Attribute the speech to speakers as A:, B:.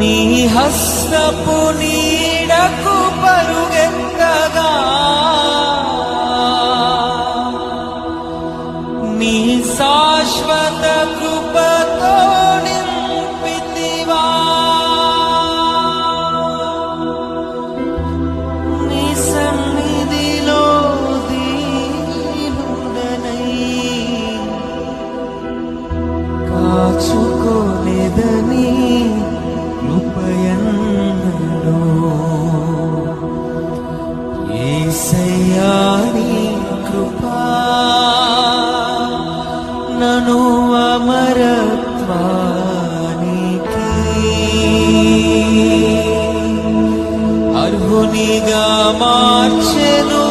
A: నీ హస్తపు నీడకు పరుగెత్తగా. నీ శాశ్వత కృపతో నింపితివా. నీ సన్నిధిలో దీనుడనై. కాచుకో ఏసయ్యాని కృపా నను అమరత్వానికి. అర్హునిగా మార్చెను